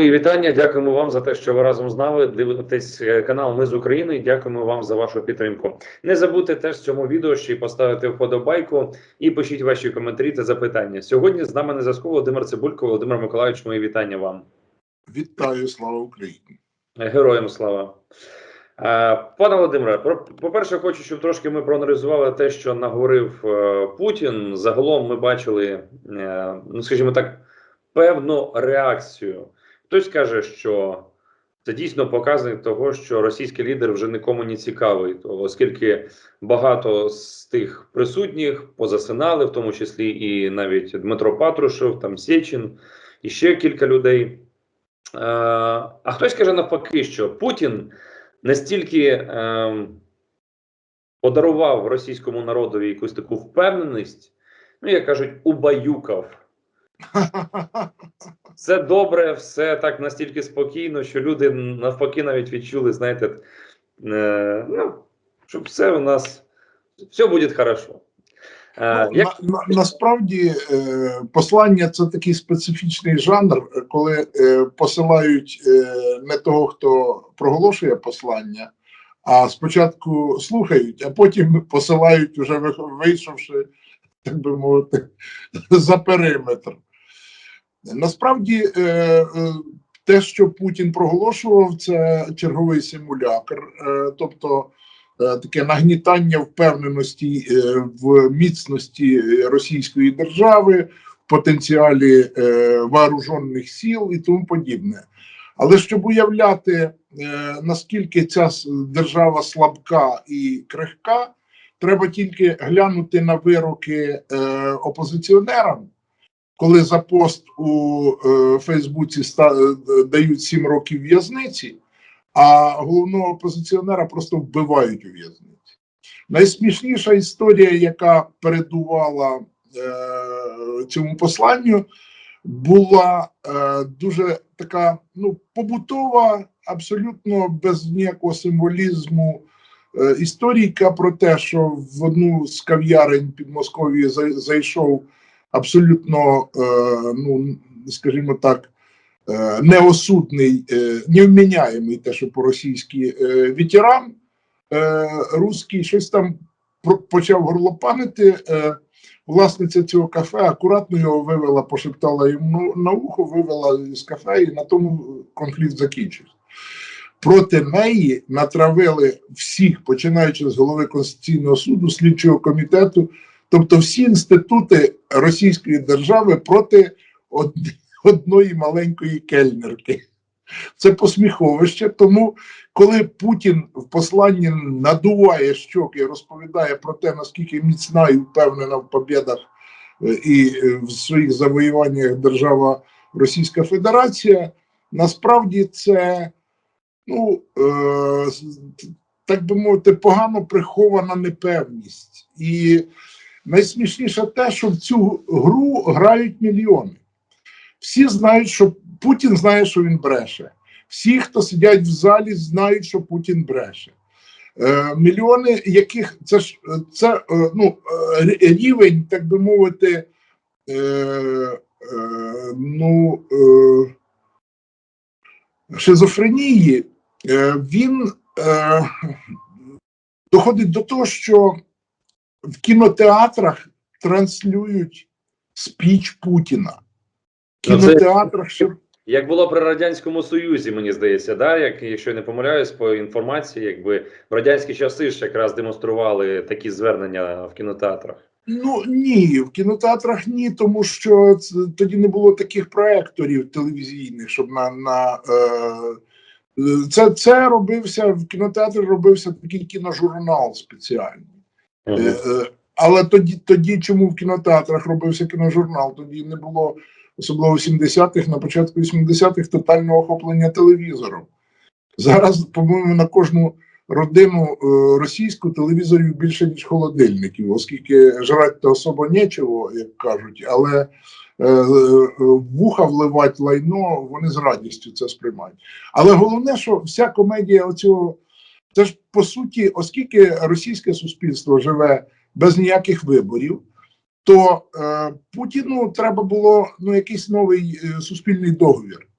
Мої вітання. Дякуємо вам за те, що ви разом з нами дивитесь е, канал Ми з України. Дякуємо вам за вашу підтримку. Не забудьте теж в цьому відео ще й поставити вподобайку і пишіть ваші коментарі та запитання. Сьогодні з нами на зв'язку Володимир Цибулько. Володимир Миколаївич, мої вітання вам. Вітаю, слава Україні. Героям слава. Е, Пане Володимире, про- по-перше, хочу, щоб трошки ми проаналізували те, що наговорив е, Путін. Загалом ми бачили, е, ну скажімо так, певну реакцію. Хтось каже, що це дійсно показник того, що російський лідер вже нікому не цікавий, оскільки багато з тих присутніх позасинали, в тому числі і навіть Дмитро Патрушев, там Сєчин, і ще кілька людей. Е, А хтось каже навпаки, що Путін настільки е, подарував російському народові якусь таку впевненість, ну як кажуть, убаюкав. Все добре, все так настільки спокійно, що люди навпаки навіть відчули, знаєте, е, ну, що все у нас все буде хорошо. Е, Ну, як, на, на, насправді е, послання це такий специфічний жанр, коли е, посилають е, не того, хто проголошує послання, а спочатку слухають, а потім посилають, уже ви- вийшовши, так би мовити, за периметр. Насправді, е, е, те, що Путін проголошував, це черговий симулякр, е, тобто таке нагнітання впевненості в міцності російської держави, в потенціалі вооружених сил і тому подібне. Але щоб уявляти, наскільки ця держава слабка і крихка, треба тільки глянути на вироки опозиціонерам коли за пост у е, Фейсбуці ста, е, дають 7 років в'язниці, а головного опозиціонера просто вбивають у в'язниці. Найсмішніша історія, яка передувала е, цьому посланню, була е, дуже така ну, побутова, абсолютно без ніякого символізму. е, Історійка про те, що в одну з кав'ярень під Московією зай- зайшов абсолютно, е, ну скажімо так, е, неосудний, е, невміняємий те, що по-російськи ветеран русський, щось там почав горлопанити. Власниця цього кафе акуратно його вивела, пошептала йому на ухо, вивела з кафе, і на тому конфлікт закінчився. Проти неї натравили всіх, починаючи з голови Конституційного суду, слідчого комітету, тобто всі інститути Російської держави проти од- одної маленької кельнерки. Це посміховище. Тому, коли Путін в посланні надуває щоки розповідає про те, наскільки міцна і впевнена в побєдах е, і е, в своїх завоюваннях держава Російська Федерація, насправді це, ну, е, так би мовити, погано прихована непевність. І найсмішніше те, що в цю гру грають мільйони. Всі знають, що Путін знає, що він бреше. Всі, хто сидять в залі, знають, що Путін бреше. Е, мільйони, яких це ж це е, ну, е, рівень, так би мовити, е, е, ну, е, шизофренії, е, він е, доходить до того, що в кінотеатрах транслюють спіч Путіна. В це- кінотеатрах ще як було при радянському союзі, мені здається, да? як якщо я не помиляюсь по інформації, якби в радянські часи ж якраз демонстрували такі звернення в кінотеатрах. Ну ні, в кінотеатрах ні, тому що це, тоді не було таких проекторів телевізійних, щоб на. на е, це, це робився в кінотеатрі робився такий кіножурнал спеціальний. Е, е, але тоді, тоді чому в кінотеатрах робився кіножурнал? Тоді не було, особливо в 70-х, на початку 80-х, тотального охоплення телевізором. Зараз, по-моєму, на кожну родину е, російську телевізорів більше, ніж холодильників, оскільки жрати особо нічого, як кажуть, але вуха вливати лайно, вони з радістю це сприймають. Але головне, що вся комедія оцього, це ж по суті, оскільки російське суспільство живе без ніяких виборів, то е, Путіну треба було ну, якийсь новий е, суспільний договір.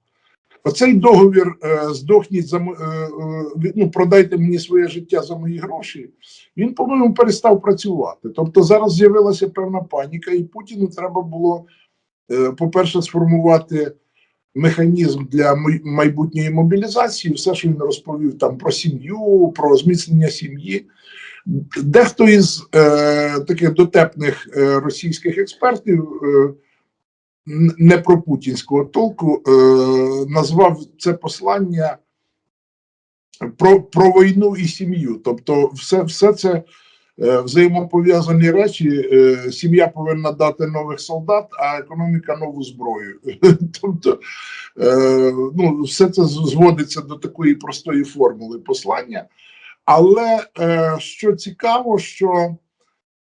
Оцей договір е, здохніть за е, е, ну, продайте мені своє життя за мої гроші. Він, по-моєму, перестав працювати. Тобто зараз з'явилася певна паніка, і Путіну треба було, е, по-перше, сформувати механізм для майбутньої мобілізації. Все, що він розповів там про сім'ю, про зміцнення сім'ї. Дехто із е, таких дотепних е, російських експертів. Е, не про путінського толку, е, назвав це послання про, про війну і сім'ю. Тобто, все, все це взаємопов'язані речі. Е, сім'я повинна дати нових солдат, а економіка нову зброю. тобто, е, ну, все це зводиться до такої простої формули послання. Але е, що цікаво, що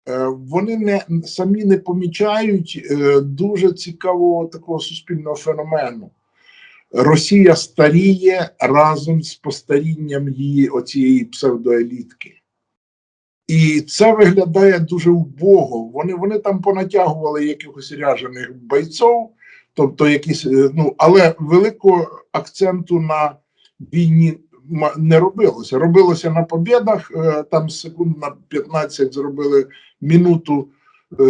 Е, вони не самі не помічають е, дуже цікавого такого суспільного феномену. Росія старіє разом з постарінням її оцієї псевдоелітки. І це виглядає дуже убого. Вони, вони там понатягували якихось ряжених бойців, тобто якісь, е, ну, але великого акценту на війні не робилося. Робилося на побєдах, е, там секунд на 15 зробили минуту е,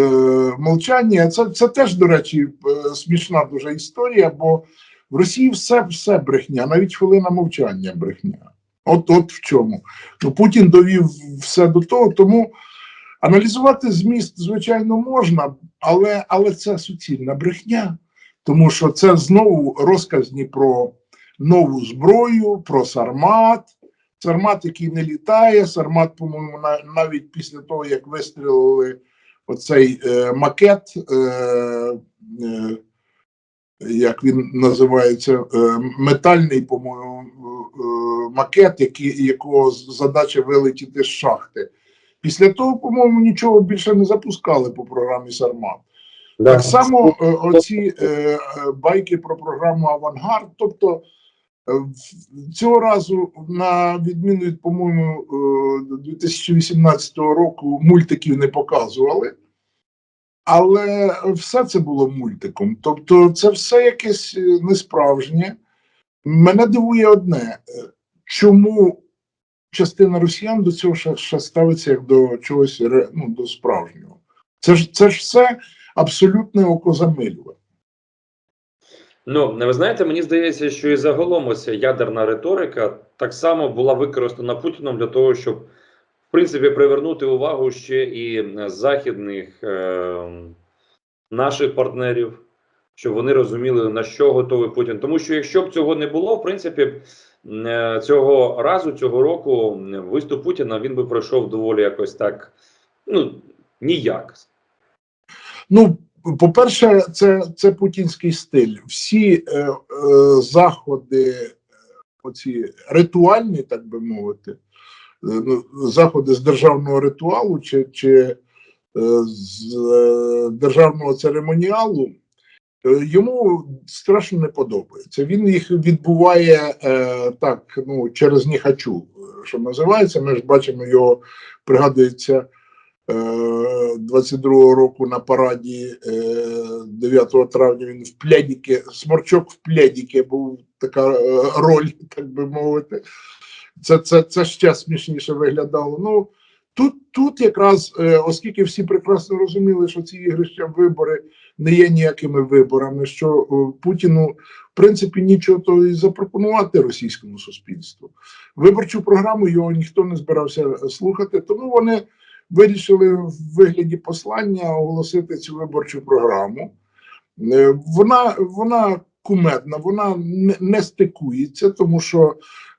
мовчання. Це, це теж, до речі, е, смішна дуже історія, бо в Росії все, все брехня, навіть хвилина мовчання брехня. От, от в чому. Ну, Путін довів все до того, тому аналізувати зміст, звичайно, можна, але, але це суцільна брехня, тому що це знову розказні про нову зброю, про сармат. Сармат, який не літає, Сармат, по-моєму, на- навіть після того, як вистрілили оцей е, макет, е, е, як він називається, е, метальний, по-моєму, е, макет, який, якого задача вилетіти з шахти. Після того, по-моєму, нічого більше не запускали по програмі Сармат. Да. Так само е, оці байки про програму Авангард. Тобто цього разу, на відміну від, по-моєму, е, 2018 року мультиків не показували, але все це було мультиком. Тобто, це все якесь е, несправжнє. Мене дивує одне: е, чому частина росіян до цього ще, ще ставиться як до чогось ну, до справжнього? Це ж це ж все абсолютне окозамилювання. Ну, ви знаєте, мені здається, що і загалом ось ядерна риторика так само була використана Путіном для того, щоб принципі привернути увагу ще і західних е, наших партнерів, щоб вони розуміли, на що готовий Путін. Тому що якщо б цього не було, в принципі, е, цього разу, цього року, виступ Путіна він би пройшов доволі якось так, ну ніяк. Ну, по-перше, це, це путінський стиль. Всі е, е, заходи, оці ритуальні, так би мовити, заходи з державного ритуалу чи, чи е, з е, державного церемоніалу, е, йому страшно не подобається. Він їх відбуває е, так, ну, через «не хочу», що називається. Ми ж бачимо його, пригадується. е, 22-го року на параді е, 9 травня він в плядіки, сморчок в плядіки був така е, роль, так би мовити. Це, це, це ще смішніше виглядало. Ну тут, тут якраз, е, оскільки всі прекрасно розуміли, що ці ігрища вибори не є ніякими виборами, що е, Путіну в принципі нічого то і запропонувати російському суспільству. Виборчу програму його ніхто не збирався слухати, тому вони вирішили в вигляді послання оголосити цю виборчу програму. Е, Вона, вона кумедна, вона не, не стикується, тому що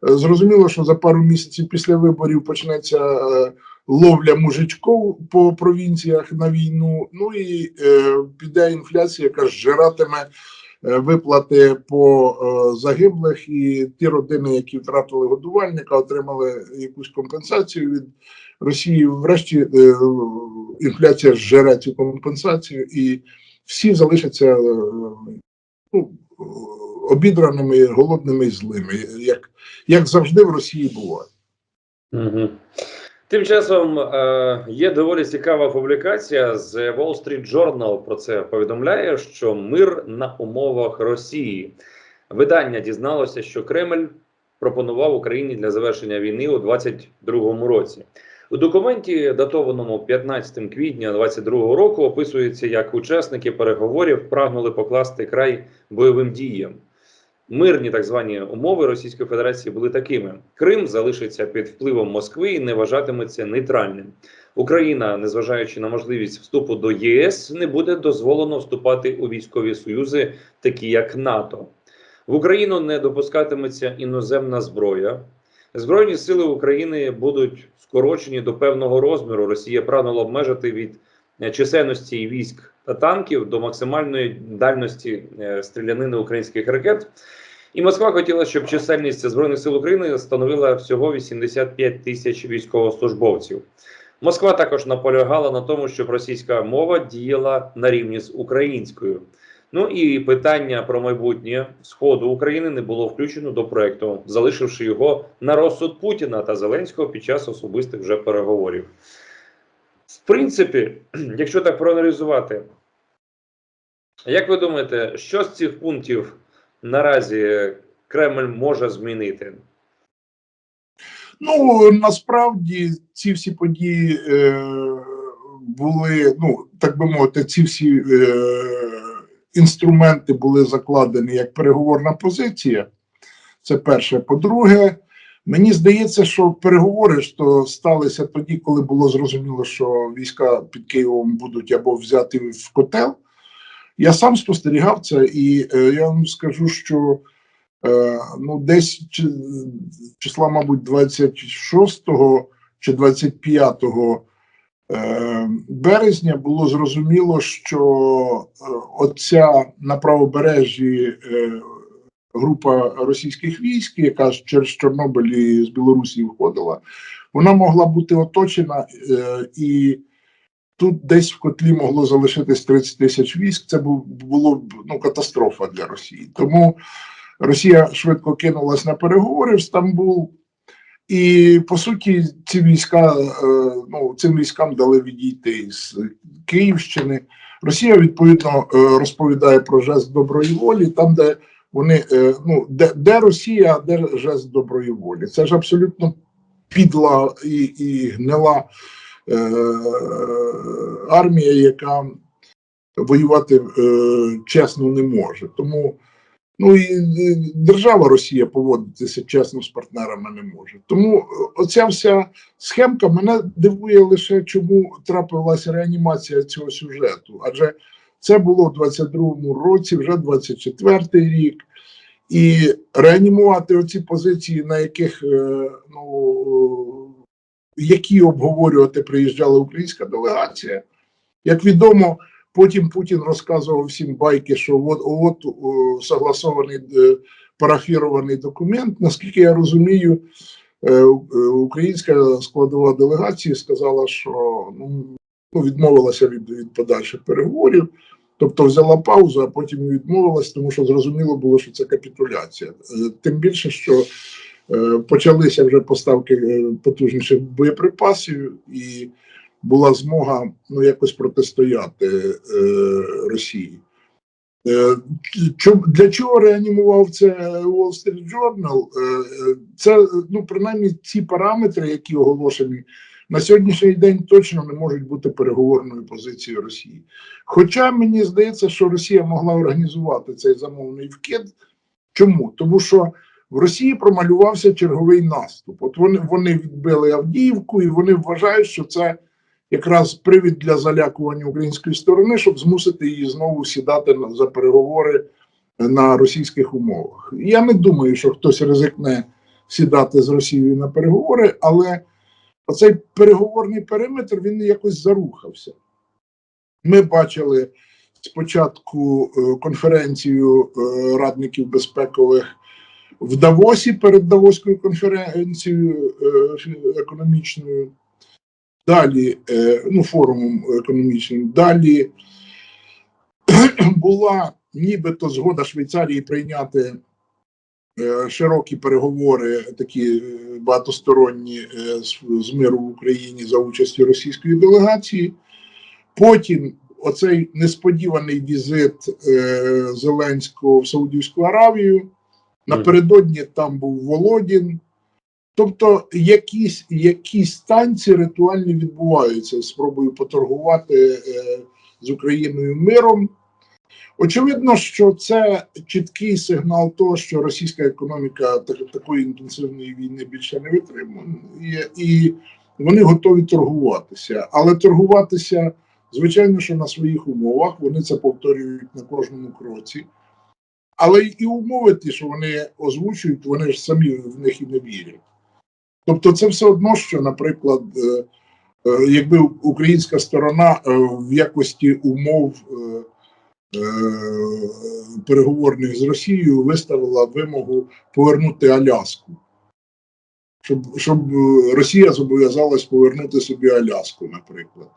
е, зрозуміло, що за пару місяців після виборів почнеться е, ловля мужичков по провінціях на війну. Ну і е, піде інфляція, яка зжиратиме е, виплати по загиблих, і ті родини, які втратили годувальника, отримали якусь компенсацію від Росії. Врешті інфляція зжере цю компенсацію, і всі залишаться ну, обідраними, голодними і злими, як, як завжди в Росії буває. Угу. Тим часом е, є доволі цікава публікація з Wall Street Journal про це повідомляє, що мир на умовах Росії. Видання дізналося, що Кремль пропонував Україні для завершення війни у 2022 році. У документі, датованому 15 квітня 2022 року, описується, як учасники переговорів прагнули покласти край бойовим діям. Мирні так звані умови Російської Федерації були такими: Крим залишиться під впливом Москви і не вважатиметься нейтральним. Україна, незважаючи на можливість вступу до ЄС, не буде дозволено вступати у військові союзи, такі як НАТО. В Україну не допускатиметься іноземна зброя. Збройні сили України будуть скорочені до певного розміру. Росія прагнула обмежити від е, чисельності військ та танків до максимальної дальності е, стрілянини українських ракет. І Москва хотіла, щоб чисельність збройних сил України становила всього 85 тисяч військовослужбовців. Москва також наполягала на тому, щоб російська мова діяла на рівні з українською. Ну і питання про майбутнє сходу України не було включено до проекту, залишивши його на розсуд Путіна та Зеленського під час особистих вже переговорів. В принципі, якщо так проаналізувати, як ви думаєте, що з цих пунктів наразі Кремль може змінити? Ну насправді ці всі події е, були, ну так би мовити, ці всі е, інструменти були закладені як переговорна позиція. Це перше. По-друге, мені здається, що переговори то сталися тоді, коли було зрозуміло, що війська під Києвом будуть або взяти в котел. Я сам спостерігав це, і е, я вам скажу, що е, ну, десь числа, мабуть, 26 чи 25 е, березня було зрозуміло, що е, оця на правобережжі е, група російських військ, яка через Чорнобиль з Білорусі входила, вона могла бути оточена е, і. Тут десь в котлі могло залишитись 30 тисяч військ. Це було б ну катастрофа для Росії. Тому Росія швидко кинулась на переговори в Стамбул, і по суті, ці війська е, ну цим військам дали відійти з Київщини. Росія відповідно е, розповідає про жест доброї волі, там, де вони е, ну де, де Росія, а де жест доброї волі. Це ж абсолютно підла і, і гнила е, армія, яка воювати е, чесно не може. Тому ну і е, держава Росія поводитися чесно з партнерами не може. Тому е, оця вся схемка мене дивує лише, чому трапилася реанімація цього сюжету. Адже це було в 22-му році, вже 24-й рік. І реанімувати оці позиції, на яких е, ну які обговорювати приїжджала українська делегація. Як відомо, потім Путін розказував всім байки, що от, от о, согласований е, парафірований документ. Наскільки я розумію, е, е, українська складова делегації сказала, що ну, ну, відмовилася від, від подальших переговорів. Тобто взяла паузу, а потім і відмовилась, тому що зрозуміло було, що це капітуляція. Е, Тим більше, що е, почалися вже поставки е, потужніших боєприпасів, і була змога ну, якось протистояти е, Росії. Е, Для чого реанімував це Wall Street Journal? Е, е, Це ну, принаймні ці параметри, які оголошені на сьогоднішній день, точно не можуть бути переговорною позицією Росії. Хоча мені здається, що Росія могла організувати цей замовний вкид. Чому? Тому що в Росії промалювався черговий наступ. От вони, вони відбили Авдіївку, і вони вважають, що це якраз привід для залякування української сторони, щоб змусити її знову сідати за переговори на російських умовах. Я не думаю, що хтось ризикне сідати з Росією на переговори, але оцей переговорний периметр він якось зарухався. Ми бачили спочатку е, конференцію е, радників безпекових в Давосі перед Давоською конференцією е, економічною. Далі, е, ну, форумом економічним. Далі була нібито згода Швейцарії прийняти е, широкі переговори, такі е, багатосторонні з, миру в Україні за участі російської делегації. Потім оцей несподіваний візит Зеленського в Саудівську Аравію. Напередодні там був Володін. Тобто якісь, якісь танці ритуальні відбуваються спробою поторгувати е, з Україною миром. Очевидно, що це чіткий сигнал того, що російська економіка так- такої інтенсивної війни більше не витримує, і вони готові торгуватися. Але торгуватися, звичайно, що на своїх умовах вони це повторюють на кожному кроці. Але і умови, ті, що вони озвучують, вони ж самі в них і не вірять. Тобто, це все одно, що, наприклад, е, е, якби українська сторона е, в якості умов переговорних з Росією виставила вимогу повернути Аляску. Щоб, щоб Росія зобов'язалась повернути собі Аляску, наприклад.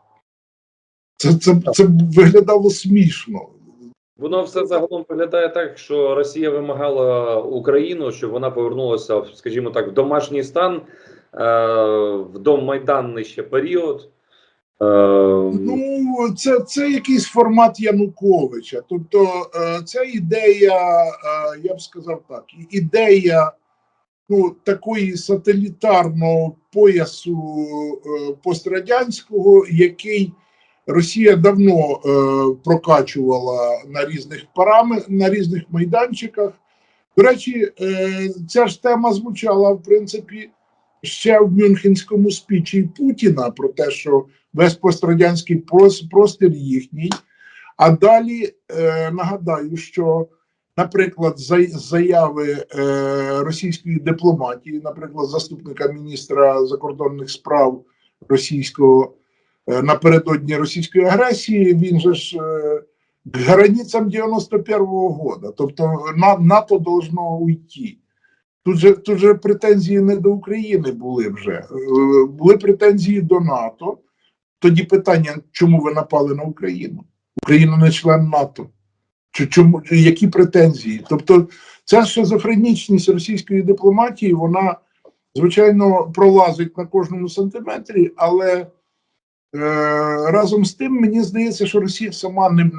Це, це, це виглядало смішно. Воно все загалом виглядає так, що Росія вимагала Україну, щоб вона повернулася, скажімо так, в домашній стан, е, в домайданний ще період. Е, Ну, це, це якийсь формат Януковича. Тобто, е, ця ідея, е, я б сказав так, ідея ну, такої сателітарного поясу пострадянського, який Росія давно е, прокачувала на різних парами, на різних майданчиках. До речі, е, ця ж тема звучала, в принципі, ще в Мюнхенському спічі Путіна про те, що весь пострадянський прос- простір їхній. А далі е, нагадаю, що, наприклад, заяви е, російської дипломатії, наприклад, заступника міністра закордонних справ російського напередодні російської агресії, він же ж е, к границям 91-го года. Тобто НАТО должно уйти. Тут же, тут же претензії не до України були вже, е, були претензії до НАТО. Тоді питання, чому ви напали на Україну? Україна не член НАТО. Чому які претензії? Тобто, ця шизофренічність російської дипломатії, вона звичайно пролазить на кожному сантиметрі, але е, разом з тим мені здається, що Росія сама не,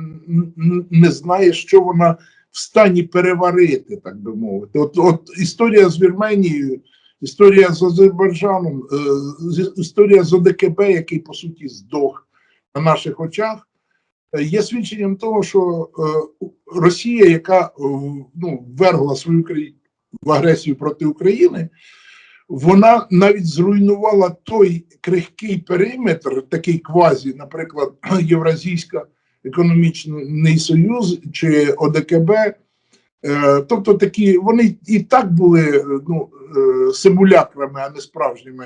не знає, що вона в стані переварити, так би мовити. От, от історія з Вірменією, історія з Азербайджаном, е, історія з ОДКБ, який по суті здох на наших очах, е, є свідченням того, що е, Росія, яка е, ну, ввергла свою країну в агресію проти України, вона навіть зруйнувала той крихкий периметр, такий квазі, наприклад, Євразійська економічний союз чи ОДКБ. Е, Тобто такі вони і так були е, ну, е, симулякрами, а не справжніми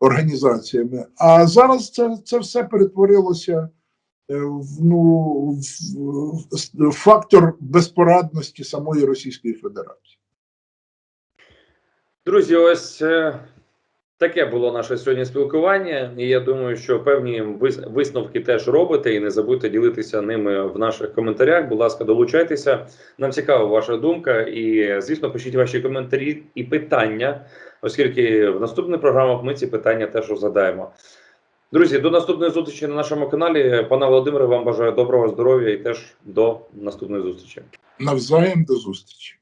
організаціями. А зараз це, це все перетворилося в, ну, в фактор безпорадності самої Російської Федерації. Друзі, ось е, таке було наше сьогодні спілкування, і я думаю, що певні висновки теж робите, і не забудьте ділитися ними в наших коментарях. Будь ласка, долучайтеся. Нам цікава ваша думка, і звісно, пишіть ваші коментарі і питання, оскільки в наступних програмах ми ці питання теж розглядаємо. Друзі, до наступної зустрічі на нашому каналі. Пане Володимире, вам бажаю доброго здоров'я і теж до наступної зустрічі. Навзаєм до зустрічі.